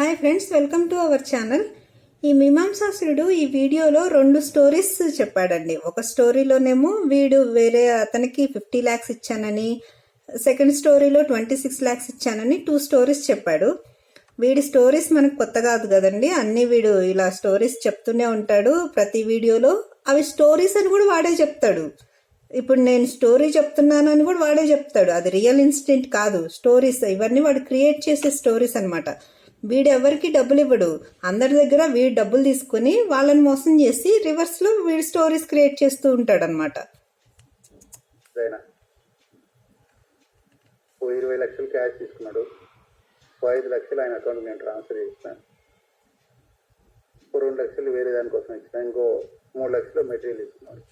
Hi friends welcome to our channel. ఈ మీమాంసాసురుడు ఈ వీడియోలో రెండు స్టోరీస్ చెప్పాడండి. ఒక స్టోరీలోనేమో వీడు వేరే అతనికి ఫిఫ్టీ ల్యాక్స్ ఇచ్చానని సెకండ్ స్టోరీలో ట్వంటీ సిక్స్ ల్యాక్స్ ఇచ్చానని టూ స్టోరీస్ చెప్పాడు. వీడి స్టోరీస్ మనకు కొత్త కాదు కదండి. అన్ని వీడు ఇలా స్టోరీస్ చెప్తూనే ఉంటాడు. ప్రతి వీడియోలో అవి స్టోరీస్ అని కూడా వాడే చెప్తాడు. ఇప్పుడు నేను స్టోరీ చెప్తున్నాను అని కూడా వాడే చెప్తాడు. అది రియల్ ఇన్సిడెంట్ కాదు. స్టోరీస్ ఇవన్నీ వాడు క్రియేట్ చేసే స్టోరీస్ అనమాట వీడెవరికి డబ్బులు ఇవ్వడు అందరి దగ్గర వీడు డబ్బులు తీసుకుని వాళ్ళని మోసం చేసి రివర్స్లో స్టోరీస్ క్రియేట్ చేస్తూ ఉంటాడు అనమాట ఓ ఇరవై లక్షలు క్యాష్ తీసుకున్నాడు. ఓ ఐదు లక్షలు ఆయన అకౌంట్ నేను ట్రాన్స్ఫర్ చేసినాను ఓ రెండు లక్షలు వేరే దానికోసం ఇచ్చిన. ఇంకో మూడు లక్షలు మెటీరియల్ ఇస్తున్నాడు.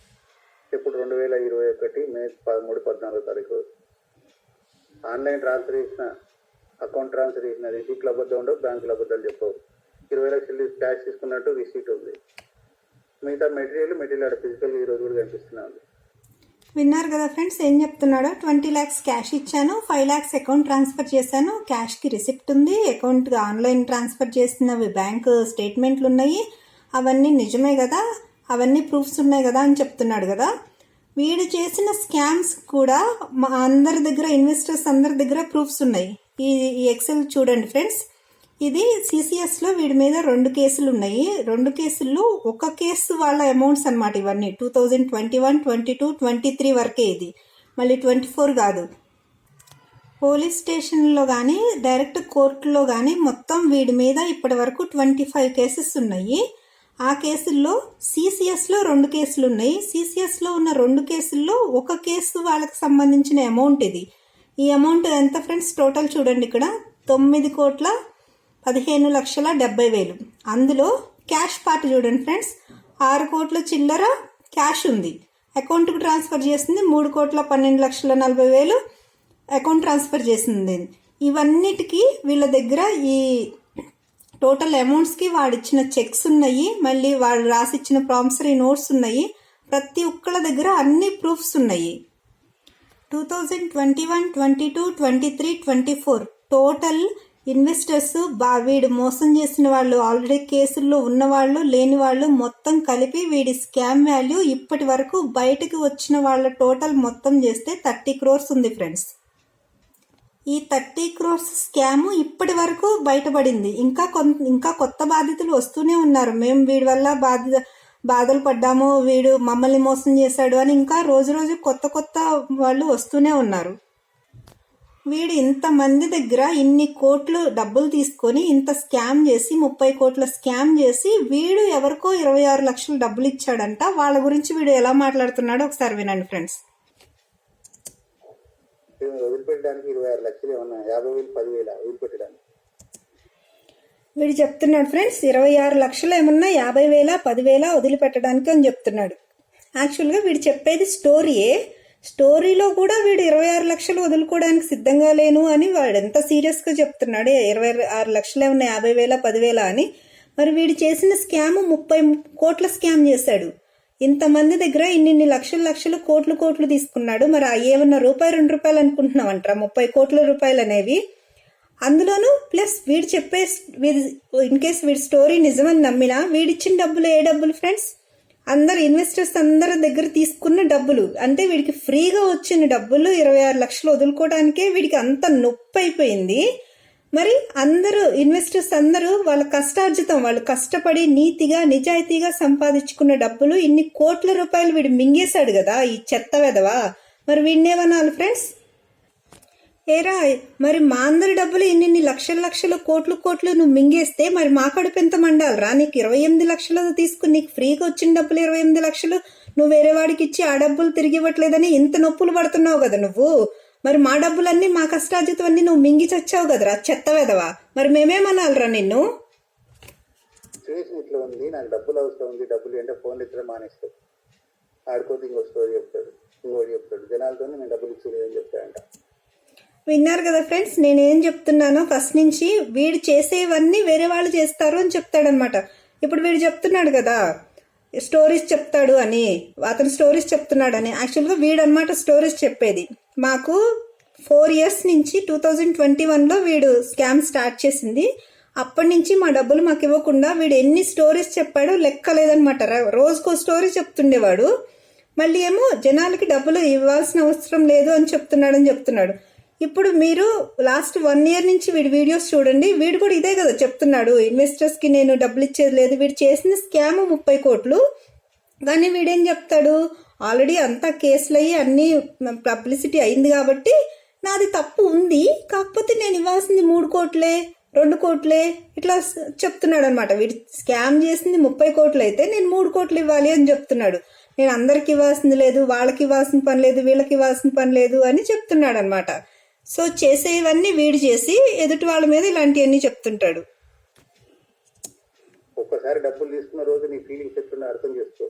ఇప్పుడు రెండు వేల ఇరవై ఒకటి మే పదమూడు పద్నాలుగో తారీఖు. ఆన్లైన్ ట్రాన్స్ఫర్ చేసిన. అకౌంట్ ట్రాన్స్ఫర్ చేసిన రిసీట్లు అబద్ధం ఉండవు బ్యాంకులు అబద్ధాలు చెప్పవు. ఇరవై లక్షలు క్యాష్ తీసుకున్నట్టు రిసీట్ ఉంది. మిగతా మెటీరియల్ మెటీరియల్ ఆడ ఫిజికల్ ఈ రోజు కూడా కనిపిస్తూనే ఉంది. విన్నారు కదా ఫ్రెండ్స్ ఏం చెప్తున్నాడో? ట్వంటీ ల్యాక్స్ క్యాష్ ఇచ్చాను ఫైవ్ ల్యాక్స్ అకౌంట్ ట్రాన్స్ఫర్ చేశాను క్యాష్కి రిసిప్ట్ ఉంది అకౌంట్ ఆన్లైన్ ట్రాన్స్ఫర్ చేసినవి బ్యాంక్ స్టేట్మెంట్లు ఉన్నాయి. అవన్నీ నిజమే కదా? అవన్నీ ప్రూఫ్స్ ఉన్నాయి కదా అని చెప్తున్నాడు కదా? వీడు చేసిన స్కామ్స్ కూడా మా అందరి దగ్గర ఇన్వెస్టర్స్ అందరి దగ్గర ప్రూఫ్స్ ఉన్నాయి. ఈ ఈ ఎక్సెల్ చూడండి ఫ్రెండ్స్. ఇది సిసిఎస్లో వీడి మీద రెండు కేసులు ఉన్నాయి. రెండు కేసుల్లో ఒక కేసు వాళ్ళ అమౌంట్స్ అనమాట ఇవన్నీ. Two thousand twenty one twenty two twenty three వరకే ఇది. మళ్ళీ ట్వంటీ ఫోర్ కాదు. పోలీస్ స్టేషన్లో కానీ డైరెక్ట్ కోర్టులో కానీ మొత్తం వీడి మీద ఇప్పటి వరకు ట్వంటీ ఫైవ్ కేసెస్ ఉన్నాయి. ఆ కేసుల్లో సిసిఎస్లో రెండు కేసులు ఉన్నాయి. సిసిఎస్లో ఉన్న రెండు కేసుల్లో ఒక కేసు వాళ్ళకి సంబంధించిన అమౌంట్ ఇది. ఈ అమౌంట్ ఎంత ఫ్రెండ్స్ టోటల్ చూడండి ఇక్కడ? తొమ్మిది కోట్ల పదిహేను లక్షల డెబ్బై వేలు. అందులో క్యాష్ పార్ట్ చూడండి ఫ్రెండ్స్. ఆరు కోట్ల చిల్లర క్యాష్ ఉంది. అకౌంట్కు ట్రాన్స్ఫర్ చేసింది మూడు కోట్ల పన్నెండు లక్షల నలభై వేలు అకౌంట్ ట్రాన్స్ఫర్ చేసింది. ఇవన్నిటికీ వీళ్ళ దగ్గర ఈ టోటల్ అమౌంట్స్కి వాడిచ్చిన చెక్స్ ఉన్నాయి. మళ్ళీ వాడు రాసిచ్చిన ప్రామిసరీ నోట్స్ ఉన్నాయి. ప్రతి ఒక్కళ్ళ దగ్గర అన్ని ప్రూఫ్స్ ఉన్నాయి. Two thousand twenty one twenty two twenty three twenty four total investors బా వీడు మోసం చేసిన వాళ్ళు ఆల్రెడీ కేసుల్లో ఉన్నవాళ్ళు లేని వాళ్ళు మొత్తం కలిపి వీడి స్కామ్ వాల్యూ ఇప్పటి వరకు బయటకు వచ్చిన వాళ్ళ టోటల్ మొత్తం చేస్తే థర్టీ క్రోర్స్ ఉంది ఫ్రెండ్స్ ఈ థర్టీ క్రోర్స్ స్కామ్ ఇప్పటి వరకు బయటపడింది. ఇంకా కొంత ఇంకా కొత్త బాధితులు వస్తూనే ఉన్నారు. మేము వీడి వల్ల బాధిత బాధలు పడ్డాము వీడు మమ్మల్ని మోసం చేశాడు అని ఇంకా రోజు రోజు కొత్త కొత్త వాళ్ళు వస్తూనే ఉన్నారు. వీడు ఇంతమంది దగ్గర ఇన్ని కోట్లు డబ్బులు తీసుకొని ఇంత స్కామ్ చేసి ముప్పై కోట్ల స్కామ్ చేసి వీడు ఎవరికో ఇరవై ఆరు లక్షలు డబ్బులు ఇచ్చాడంట. వాళ్ళ గురించి వీడు ఎలా మాట్లాడుతున్నాడో ఒకసారి వినండి ఫ్రెండ్స్. వదిలిపెట్టడానికి ఇరవై ఆరు లక్షలు ఏమన్నా యాభై వేలు పదివేల? వదిలిపెట్టడానికి. వీడు చెప్తున్నాడు ఫ్రెండ్స్ ఇరవై ఆరు లక్షలు ఏమన్నా యాభై వేల పదివేల వదిలిపెట్టడానికి అని చెప్తున్నాడు. యాక్చువల్గా వీడు చెప్పేది స్టోరీయే స్టోరీలో కూడా వీడు ఇరవై ఆరు లక్షలు వదులుకోవడానికి సిద్ధంగా లేను అని వాడు ఎంత సీరియస్గా చెప్తున్నాడు ఇరవై ఆరు లక్షలు ఏమన్నా యాభై వేల పదివేల అని. మరి వీడు చేసిన స్కామ్ ముప్పై కోట్ల స్కామ్ చేశాడు. ఇంతమంది దగ్గర ఇన్నిన్ని లక్షలు లక్షలు కోట్లు కోట్లు తీసుకున్నాడు. మరి ఏమన్నా రూపాయి రెండు రూపాయలు అనుకుంటున్నామంటారా ముప్పై కోట్ల రూపాయలు అనేవి. అందులోనూ ప్లస్ వీడు చెప్పే వీడి ఇన్ కేస్ వీడి స్టోరీ నిజమని నమ్మినా వీడిచ్చిన డబ్బులు ఏ డబ్బులు ఫ్రెండ్స్? అందరు ఇన్వెస్టర్స్ అందరి దగ్గర తీసుకున్న డబ్బులు. అంటే వీడికి ఫ్రీగా వచ్చిన డబ్బులు ఇరవై ఆరు లక్షలు వదులుకోవడానికే వీడికి అంత నొప్పి అయిపోయింది మరి అందరూ ఇన్వెస్టర్స్ అందరూ వాళ్ళ కష్టార్జితం వాళ్ళు కష్టపడి నీతిగా నిజాయితీగా సంపాదించుకున్న డబ్బులు ఇన్ని కోట్ల రూపాయలు వీడు మింగేశాడు కదా ఈ చెత్త వెదవా మరి వీడినేమనాలి ఫ్రెండ్స్? ఏరా మరి మా అందరి డబ్బులు ఇన్ని లక్షల లక్షలు కోట్లు కోట్లు నువ్వు మింగేస్తే మరి మా కడుపు ఎంత మండాలరా? నీకు ఇరవై ఎనిమిది లక్షలు తీసుకుని నీకు ఫ్రీగా వచ్చిన డబ్బులు ఇరవై ఎనిమిది లక్షలు నువ్వు వేరే వాడికి ఇచ్చి ఆ డబ్బులు తిరిగి ఇవ్వట్లేదని ఇంత నొప్పులు పడుతున్నావు కదా నువ్వు? మరి మా డబ్బులన్నీ మా కష్టార్జితం అన్ని నువ్వు మింగి చచ్చావు కదరా చెత్త వెదవా? మరి మేమేమనాలరా నిన్ను? సిచ్యువేషన్ ఇట్లా ఉంది నాకు డబ్బులు అవసరం ఉంది డబ్బులు అంటే ఫోన్ ఇద్దరు మానేస్తాడు ఆడుకోతే ఇంకో స్టోరీ చెప్తాడు ఇంకోటి చెప్తాడు. జనాలతోనే నేను డబ్బులు ఇచ్చేది ఏం చెప్తాడంట విన్నారు కదా ఫ్రెండ్స్ నేనేం చెప్తున్నానో ఫస్ట్ నుంచి వీడు చేసేవన్నీ వేరే వాళ్ళు చేస్తారు అని చెప్తాడనమాట. ఇప్పుడు వీడు చెప్తున్నాడు కదా స్టోరీస్ చెప్తాడు అని అతను స్టోరీస్ చెప్తున్నాడని. యాక్చువల్గా వీడనమాట స్టోరీస్ చెప్పేది. మాకు ఫోర్ ఇయర్స్ నుంచి టూ థౌజండ్ ట్వంటీ వన్లో వీడు స్కామ్ స్టార్ట్ చేసింది. అప్పటి నుంచి మా డబ్బులు మాకు ఇవ్వకుండా వీడు ఎన్ని స్టోరీస్ చెప్పాడో లెక్క లేదనమాట రోజుకో స్టోరీ చెప్తుండేవాడు. మళ్ళీ ఏమో జనాలకి డబ్బులు ఇవ్వాల్సిన అవసరం లేదు అని చెప్తున్నాడని చెప్తున్నాడు. ఇప్పుడు మీరు లాస్ట్ వన్ ఇయర్ నుంచి వీడి వీడియోస్ చూడండి. వీడు కూడా ఇదే కదా చెప్తున్నాడు. ఇన్వెస్టర్స్కి నేను డబ్బులు ఇచ్చేది లేదు. వీడు చేసిన స్కామ్ ముప్పై కోట్లు. కానీ వీడేం చెప్తాడు? ఆల్రెడీ అంతా కేసులు అయ్యి అన్ని పబ్లిసిటీ అయింది కాబట్టి నాది తప్పు ఉంది. కాకపోతే నేను ఇవ్వాల్సింది మూడు కోట్లే రెండు కోట్లే ఇట్లా చెప్తున్నాడు అనమాట వీడు స్కామ్ చేసింది ముప్పై కోట్లు అయితే నేను మూడు కోట్లు ఇవ్వాలి అని చెప్తున్నాడు. నేను అందరికి ఇవ్వాల్సింది లేదు వాళ్ళకి ఇవ్వాల్సిన పని లేదు వీళ్ళకి ఇవ్వాల్సిన పని లేదు అని చెప్తున్నాడు అనమాట సో చేసేవన్నీ వీడు చేసి ఎదుటి వాళ్ళ మీద ఇలాంటివన్నీ చెప్తుంటాడు. ఒక్కసారి డబ్బులు తీసుకున్న రోజు నీ ఫీలింగ్స్ ఎట్లున్నా అర్థం చేసుకో.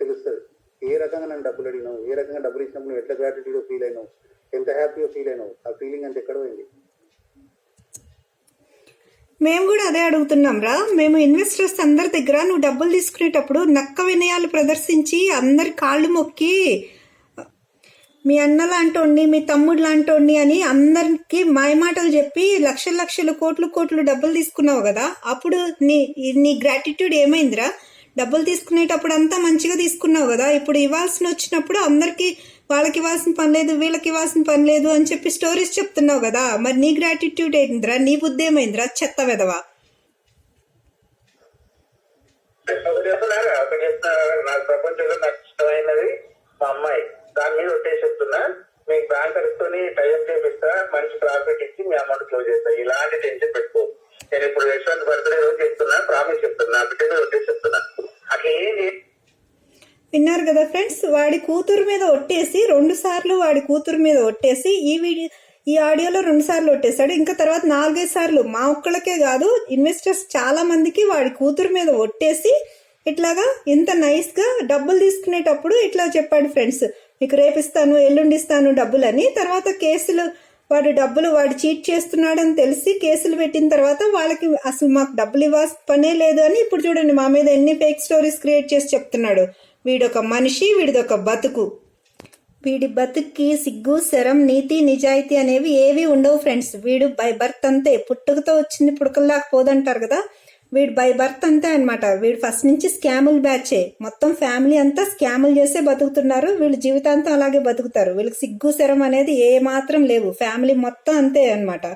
తెలుస్తుంది. ఏ రకంగా నన్ను డబ్బులు అడిగినావు? ఏ రకంగా డబ్బులు ఇచ్చినప్పుడు నువ్వు ఎట్లా గ్రాటిట్యూడ్ ఫీల్ అయినావు? ఎంత హ్యాపీగా ఫీల్ అయినావు? ఆ ఫీలింగ్ అంత ఎక్కడ పోయింది? మేము కూడా అదే అడుగుతున్నాం రా. మేము ఇన్వెస్టర్స్ అందరి దగ్గర నువ్వు డబ్బులు తీసుకునేటప్పుడు నక్క వినయాలు ప్రదర్శించి అందరి కాళ్ళు మొక్కి మీ అన్న లాంటోడిని మీ తమ్ముడు లాంటోడిని అని అందరికి మాయమాటలు చెప్పి లక్షల లక్షలు కోట్లు కోట్లు డబ్బులు తీసుకున్నావు కదా? అప్పుడు నీ నీ గ్రాటిట్యూడ్ ఏమైందిరా? డబ్బులు తీసుకునేటప్పుడు అంతా మంచిగా తీసుకున్నావు కదా? ఇప్పుడు ఇవ్వాల్సిన వచ్చినప్పుడు అందరికీ వాళ్ళకి ఇవ్వాల్సిన పని లేదు వీళ్ళకి ఇవ్వాల్సిన పని లేదు అని చెప్పి స్టోరీస్ చెప్తున్నావు కదా? మరి నీ గ్రాటిట్యూడ్ ఏందిరా? నీ బుద్ధి ఏమైందిరా? చెత్త వెదవా నాకు ప్రపంచంలో నాకు ఇష్టమైనది మా అమ్మాయి. దాని మీద ఒకటే చెప్తున్నా. మీకు బ్యాంకర్స్ తోని టైప్ చేపిస్తా మంచి ప్రాఫిట్ ఇచ్చి మీ అమౌంట్ క్లోజ్ చేస్తా. ఇలాంటి టెన్షన్ పెట్టుకో నేను ఇప్పుడు యశ్వంత్ బర్త్డే రోజు చెప్తున్నా ప్రామిస్ చెప్తున్నా బిడ్డ ఒకటే చెప్తున్నా. అట్లా ఏం విన్నారు కదా ఫ్రెండ్స్ వాడి కూతురు మీద ఒట్టేసి రెండు సార్లు వాడి కూతురు మీద ఒట్టేసి ఈ వీడియో ఈ ఆడియోలో రెండు సార్లు ఒట్టేశాడు. ఇంకా తర్వాత నాలుగైదు సార్లు మా ఒక్కళ్ళకే కాదు ఇన్వెస్టర్స్ చాలా మందికి వాడి కూతురు మీద ఒట్టేసి ఇట్లాగా ఇంత నైస్గా డబ్బులు తీసుకునేటప్పుడు ఇట్లా చెప్పాడు ఫ్రెండ్స్ మీకు రేపిస్తాను ఎల్లుండిస్తాను డబ్బులని. తర్వాత కేసులు వాడు డబ్బులు వాడు చీట్ చేస్తున్నాడని తెలిసి కేసులు పెట్టిన తర్వాత వాళ్ళకి అసలు మాకు డబ్బులు ఇవ్వాల్సిన పనే లేదు అని ఇప్పుడు చూడండి మా మీద ఎన్ని ఫేక్ స్టోరీస్ క్రియేట్ చేసి చెప్తున్నాడు. వీడొక మనిషి వీడిదొక బతుకు. వీడి బతుక్కి సిగ్గు శరం నీతి నిజాయితీ అనేవి ఏవి ఉండవు ఫ్రెండ్స్. వీడు బై బర్త్ అంతే. పుట్టుకతో వచ్చింది పుడకల్లాకపోదంటారు కదా. వీడు బై బర్త్ అంతే అనమాట వీడు ఫస్ట్ నుంచి స్కాముల్ బ్యాచే. మొత్తం ఫ్యామిలీ అంతా స్కాములు చేసే బతుకుతున్నారు. వీళ్ళు జీవితాంతం అలాగే బతుకుతారు. వీళ్ళకి సిగ్గు శరం అనేది ఏ మాత్రం లేవు. ఫ్యామిలీ మొత్తం అంతే అనమాట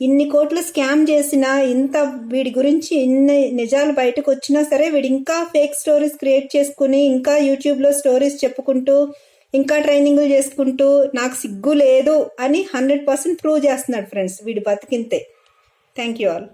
ఇన్ని కోట్లు స్కామ్ చేసినా ఇంత వీడి గురించి ఇన్ని నిజాలు బయటకు వచ్చినా సరే వీడు ఇంకా ఫేక్ స్టోరీస్ క్రియేట్ చేసుకుని ఇంకా యూట్యూబ్లో స్టోరీస్ చెప్పుకుంటూ ఇంకా ట్రైనింగ్లు చేసుకుంటూ నాకు సిగ్గు లేదు అని హండ్రెడ్ పర్సెంట్ ప్రూవ్ చేస్తున్నాడు ఫ్రెండ్స్. వీడి బతికింతే. Thank you all